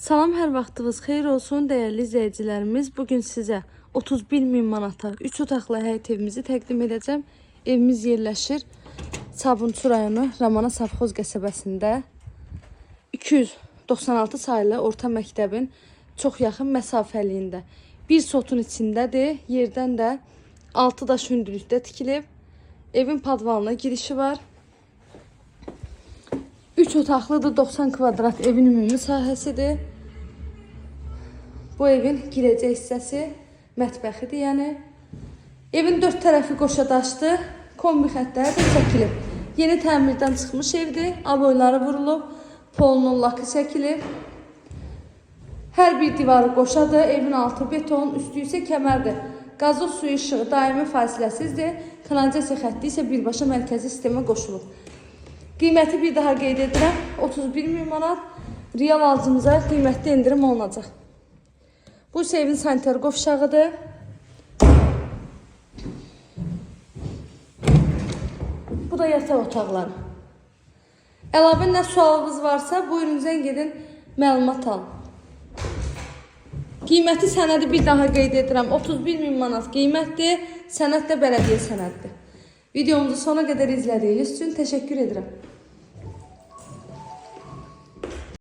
Salam, hər vaxtınız xeyir olsun dəyərli izləyicilərimiz. Bu gün sizə 31 min manata 3 otaqlı həyət evimizi təqdim edəcəm. Evimiz yerləşir Sabunçu rayonu Ramana Savxoz qəsəbəsində 296 saylı orta məktəbin çox yaxın məsafəliyində. Bir sotun içindədir. Yerdən də 6 daş hündürlükdə tikilib. Evin padvalına girişi var. 3 otaqlıdır, 90 kvadrat evin ümumi sahəsidir. Bu evin girəcək hissəsi mətbəxidir, yəni. Evin dörd tərəfi qoşa daşdır, kombi xəttləri də çəkilib. Yeni təmirdən çıxmış evdir, aboyları vurulub, polunun lakı çəkilib. Hər bir divarı qoşadır, evin altı beton, üstü isə kəmərdir. Qazlı suyu işığı daimi fasiləsizdir, kanalizasiya xətti isə birbaşa mərkəzi sistemə qoşulub. Qiyməti bir daha qeyd edirəm. 31 min manat. Real alıcımıza qiymətli endirim olunacaq. Bu isə evin sanitar qovşağıdır. Bu da yataq otaqları. Əlavə nə sualınız varsa, buyurun zəng edin, məlumat alın. Qiyməti sənədi bir daha qeyd edirəm. 31 min manat qiymətdir. Sənəd də bələdiyyə sənədidir. Videomuzu sona qədər izlədiyiniz üçün təşəkkür edirəm.